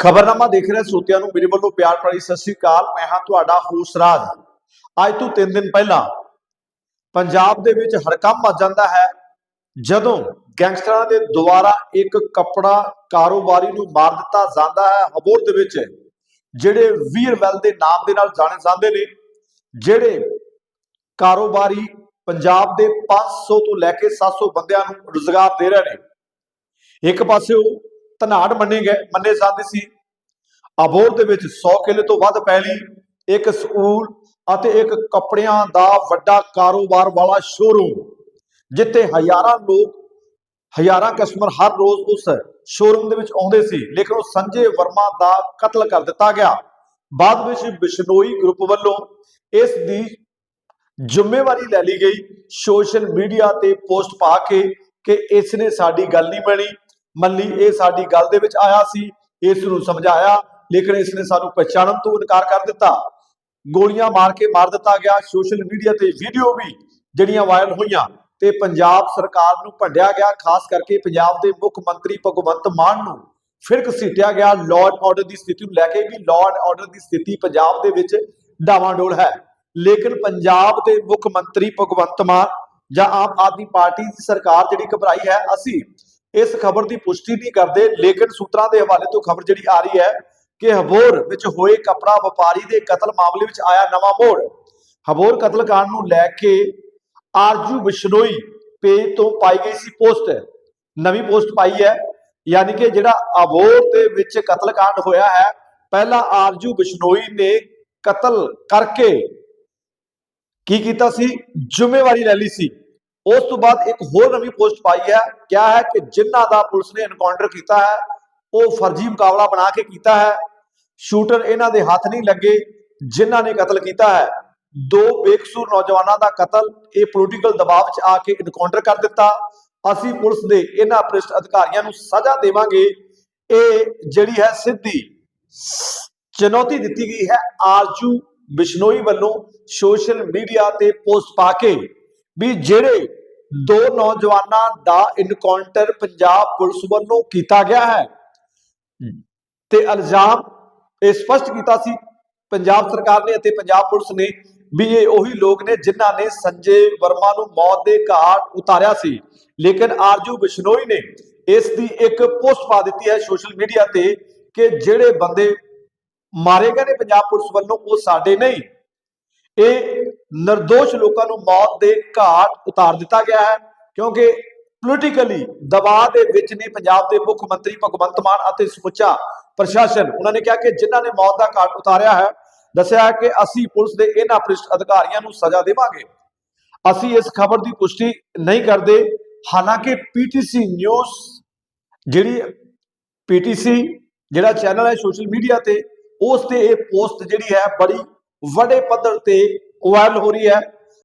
ਖਬਰਨਾਮਾ ਦੇਖ ਰਹੇ ਸਰੋਤਿਆਂ ਨੂੰ ਮੇਰੇ ਵੱਲੋਂ ਪਿਆਰ ਭਰੀ ਸਤਿ ਸ੍ਰੀ ਅਕਾਲ। ਮੈਂ ਹਾਂ ਤੁਹਾਡਾ ਹੋਸਟ ਰਾਜ। ਅੱਜ ਤੋਂ 3 ਦਿਨ ਪਹਿਲਾਂ ਪੰਜਾਬ ਦੇ ਵਿੱਚ ਹੜਕੰਪ ਮਚ ਜਾਂਦਾ ਹੈ। ਜਦੋਂ ਗੈਂਗਸਟਰਾਂ ਦੇ ਦੁਆਰਾ ਇੱਕ ਕੱਪੜਾ ਕਾਰੋਬਾਰੀ ਨੂੰ ਮਾਰ ਦਿੱਤਾ ਜਾਂਦਾ ਹੈ, ਹਬੋਰ ਦੇ ਵਿੱਚ ਜਿਹੜੇ ਵੀਰਵੈਲ ਦੇ ਨਾਮ ਦੇ ਨਾਲ ਜਾਣੇ ਜਾਂਦੇ ਨੇ, ਜਿਹੜੇ ਕਾਰੋਬਾਰੀ ਪੰਜਾਬ ਦੇ 500 ਤੋਂ ਲੈ ਕੇ 700 ਬੰਦਿਆਂ ਨੂੰ ਰੁਜ਼ਗਾਰ ਦੇ ਰਹੇ ਨੇ। ਇੱਕ ਪਾਸੇ ਉਹ ਧਨਾੜ ਮੰਨੇ ਗਏ ਮੰਨੇ ਜਾਂਦੇ ਸੀ। ਅਬੋਰ ਦੇ ਵਿੱਚ 100 ਕਿੱਲੇ ਤੋਂ ਵੱਧ ਪੈਲੀ ਇੱਕ ਸਕੂਲ ਅਤੇ ਇੱਕ ਕੱਪੜਿਆਂ ਦਾ ਵੱਡਾ ਕਾਰੋਬਾਰ ਵਾਲਾ ਸ਼ੋਰੂਮ ਜਿੱਥੇ ਹਜ਼ਾਰਾਂ ਲੋਕ, ਹਜ਼ਾਰਾਂ ਕਸਟਮਰ ਹਰ ਰੋਜ਼ ਉਸ ਸ਼ੋਰੂਮ ਦੇ ਵਿੱਚ ਆਉਂਦੇ ਸੀ। ਲੇਕਿਨ ਉਹ ਸੰਜੇ ਵਰਮਾ ਦਾ ਕਤਲ ਕਰ ਦਿੱਤਾ ਗਿਆ। ਬਾਅਦ ਵਿੱਚ ਬਿਸ਼ਨੋਈ ਗਰੁੱਪ ਵੱਲੋਂ ਇਸ ਦੀ ਜ਼ਿੰਮੇਵਾਰੀ ਲੈ ਲਈ ਗਈ। ਸੋਸ਼ਲ ਮੀਡੀਆ ਤੇ ਪੋਸਟ ਪਾ ਕੇ ਕਿ ਇਸ ਨੇ ਸਾਡੀ ਗੱਲ ਨਹੀਂ ਬਣੀ। ਮੰਨੀ ਇਹ ਸਾਡੀ ਗੱਲ ਦੇ ਵਿੱਚ ਆਇਆ ਸੀ, ਇਸ ਨੂੰ ਸਮਝਾਇਆ, ਲੇਕਿਨ ਇਸ ਨੇ ਸਾਨੂੰ ਪਛਾਣਨ ਤੋਂ ਇਨਕਾਰ ਕਰ ਦਿੱਤਾ। ਗੋਲੀਆਂ ਮਾਰ ਕੇ ਮਾਰ ਦਿੱਤਾ ਗਿਆ, ਸੋਸ਼ਲ ਮੀਡੀਆ ਤੇ ਵੀਡੀਓ ਵੀ ਜਿਹੜੀਆਂ ਵਾਇਰਲ ਹੋਈਆਂ ਤੇ ਪੰਜਾਬ ਸਰਕਾਰ ਨੂੰ ਭੰਡਿਆ ਗਿਆ, ਖਾਸ ਕਰਕੇ ਪੰਜਾਬ ਦੇ ਮੁੱਖ ਮੰਤਰੀ ਭਗਵੰਤ ਮਾਨ ਨੂੰ ਫਿਰ ਘਸੀਟਿਆ ਗਿਆ। ਲਾਅ ਐਂਡ ਆਰਡਰ ਦੀ ਸਥਿਤੀ ਨੂੰ ਲੈ ਕੇ ਵੀ ਲਾਅ ਆਰਡਰ ਦੀ ਸਥਿਤੀ ਪੰਜਾਬ ਦੇ ਵਿੱਚ ਡਾਵਾਂਡੋਲ ਹੈ। ਲੇਕਿਨ ਪੰਜਾਬ ਦੇ ਮੁੱਖ ਮੰਤਰੀ ਭਗਵੰਤ ਮਾਨ ਜਾਂ ਆਮ ਆਦਮੀ ਪਾਰਟੀ ਦੀ ਸਰਕਾਰ ਜਿਹੜੀ ਘਬਰਾਈ ਹੈ, ਅਸੀਂ ਇਸ ਖਬਰ ਦੀ ਪੁਸ਼ਟੀ ਨਹੀਂ ਕਰਦੇ, ਲੇਕਿਨ ਸੂਤਰਾਂ ਦੇ ਹਵਾਲੇ ਤੋਂ ਖਬਰ ਜਿਹੜੀ ਆ ਰਹੀ ਹੈ ਕਿ ਹਬੋਰ ਵਿੱਚ ਹੋਏ ਕਪੜਾ ਵਪਾਰੀ ਦੇ ਕਤਲ ਮਾਮਲੇ ਵਿੱਚ ਆਇਆ ਨਵਾਂ ਮੋੜ। ਹਬੋਰ ਕਤਲ ਕਾਂਡ ਨੂੰ ਲੈ ਕੇ ਆਰਜੂ ਬਿਸ਼ਨੋਈ ਪੇਜ ਤੋਂ ਪਾਈ ਗਈ ਸੀ ਪੋਸਟ। ਨਵੀਂ ਪੋਸਟ ਪਾਈ ਹੈ, ਯਾਨੀ ਕਿ ਜਿਹੜਾ ਅਬੋਰ ਦੇ ਵਿੱਚ ਕਤਲ ਕਾਂਡ ਹੋਇਆ ਹੈ, ਪਹਿਲਾਂ ਆਰਜੂ ਬਿਸ਼ਨੋਈ ਨੇ ਕਤਲ ਕਰਕੇ ਕੀ ਕੀਤਾ ਸੀ? ਜ਼ਿੰਮੇਵਾਰੀ ਲੈ ਲਈ ਸੀ। ਉਸ ਤੋਂ ਬਾਅਦ ਇੱਕ ਹੋਰ ਨਵੀਂ ਪੋਸਟ ਪਾਈ ਹੈ, ਕਿਹਾ ਹੈ ਕਿ ਜਿਨ੍ਹਾਂ ਦਾ ਪੁਲਿਸ ਨੇ ਐਨਕਾਊਂਟਰ ਕੀਤਾ ਹੈ, ਉਹ ਫਰਜ਼ੀ ਮੁਕਾਬਲਾ ਬਣਾ ਕੇ ਕੀਤਾ ਹੈ। ਸ਼ੂਟਰ ਇਹਨਾਂ ਦੇ ਹੱਥ ਨਹੀਂ ਲੱਗੇ, ਜਿਨ੍ਹਾਂ ਨੇ ਕਤਲ ਕੀਤਾ ਹੈ। ਦੋ ਬੇਕਸੂਰ ਨੌਜਵਾਨਾਂ ਦਾ ਕਤਲ ਇਹ ਪੋਲੀਟੀਕਲ ਦਬਾਅ ਵਿੱਚ ਆ ਕੇ ਐਨਕਾਊਂਟਰ ਕਰ ਦਿੱਤਾ। ਅਸੀਂ ਪੁਲਿਸ ਦੇ ਇਹਨਾਂ ਭ੍ਰਿਸ਼ਟ ਅਧਿਕਾਰੀਆਂ ਨੂੰ ਸਜ਼ਾ ਦੇਵਾਂਗੇ। ਇਹ ਜਿਹੜੀ ਹੈ ਸਿੱਧੀ ਚੁਣੌਤੀ ਦਿੱਤੀ ਗਈ ਹੈ। ਆਰਜੂ ਬਿਸ਼ਨੋਈ ਵੱਲੋਂ ਸੋਸ਼ਲ ਮੀਡੀਆ ਤੇ ਪੋਸਟ ਪਾ ਕੇ ਵੀ ਜਿਹੜੇ ਦੋ ਨੌਜਵਾਨਾਂ ਦਾ ਇਨਕਾਊਂਟਰ ਪੰਜਾਬ ਪੁਲਿਸ ਵੱਲੋਂ ਕੀਤਾ ਗਿਆ ਹੈ। ਤੇ ਇਲਜ਼ਾਮ ਇਹ ਸਪਸ਼ਟ ਕੀਤਾ ਸੀ ਪੰਜਾਬ ਸਰਕਾਰ ਨੇ ਅਤੇ ਪੰਜਾਬ ਪੁਲਿਸ ਨੇ ਵੀ ਇਹ ਉਹੀ ਲੋਕ ਨੇ ਜਿਨ੍ਹਾਂ ਨੇ ਸੰਜੇ ਵਰਮਾ ਨੂੰ ਮੌਤ ਦੇ ਘਾਟ ਉਤਾਰਿਆ ਸੀ। ਲੇਕਿਨ ਆਰਜੂ ਬਿਸ਼ਨੋਈ ਨੇ ਇਸ ਦੀ ਇੱਕ ਪੋਸਟ ਪਾ ਦਿੱਤੀ ਹੈ ਸੋਸ਼ਲ ਮੀਡੀਆ ਤੇ ਕਿ ਜਿਹੜੇ ਬੰਦੇ ਮਾਰੇ ਗਏ ਨੇ ਪੰਜਾਬ ਪੁਲਿਸ ਵੱਲੋਂ ਉਹ ਸਾਡੇ ਨਹੀਂ। ਇਹ નિર્ਦੋਸ਼ ਲੋਕਾਂ ਨੂੰ ਮੌਤ ਦੇ ਘਾਟ ਉਤਾਰ ਦਿੱਤਾ ਗਿਆ ਹੈ, ਕਿਉਂਕਿ ਪੋਲੀਟੀਕਲੀ ਦਬਾਅ ਦੇ ਵਿੱਚ ਨੇ ਪੰਜਾਬ ਦੇ ਮੁੱਖ ਮੰਤਰੀ ਭਗਵੰਤ ਮਾਨ ਅਤੇ ਸਮੁੱਚਾ ਪ੍ਰਸ਼ਾਸਨ। ਉਹਨਾਂ ਨੇ ਕਿਹਾ ਕਿ ਜਿਨ੍ਹਾਂ ਨੇ ਮੌਤ ਦਾ ਘਾਟ ਉਤਾਰਿਆ ਹੈ, ਦੱਸਿਆ ਕਿ ਅਸੀਂ ਪੁਲਿਸ ਦੇ ਇਹਨਾਂ ਭ੍ਰਿਸ਼ਟ ਅਧਿਕਾਰੀਆਂ ਨੂੰ ਸਜ਼ਾ ਦੇਵਾਂਗੇ। ਅਸੀਂ ਇਸ ਖਬਰ ਦੀ ਪੁਸ਼ਟੀ ਨਹੀਂ ਕਰਦੇ, ਹਾਲਾਂਕਿ ਪੀਟੀਸੀ ਨਿਊਜ਼ ਜਿਹੜੀ ਪੀਟੀਸੀ ਜਿਹੜਾ ਚੈਨਲ ਹੈ ਸੋਸ਼ਲ ਮੀਡੀਆ ਤੇ, ਉਸ ਤੇ ਇਹ ਪੋਸਟ ਜਿਹੜੀ ਹੈ ਬੜੀ ਵੱਡੇ ਪੱਧਰ ਤੇ ਵਾਇਰਲ ਹੋ ਰਹੀ ਹੈ।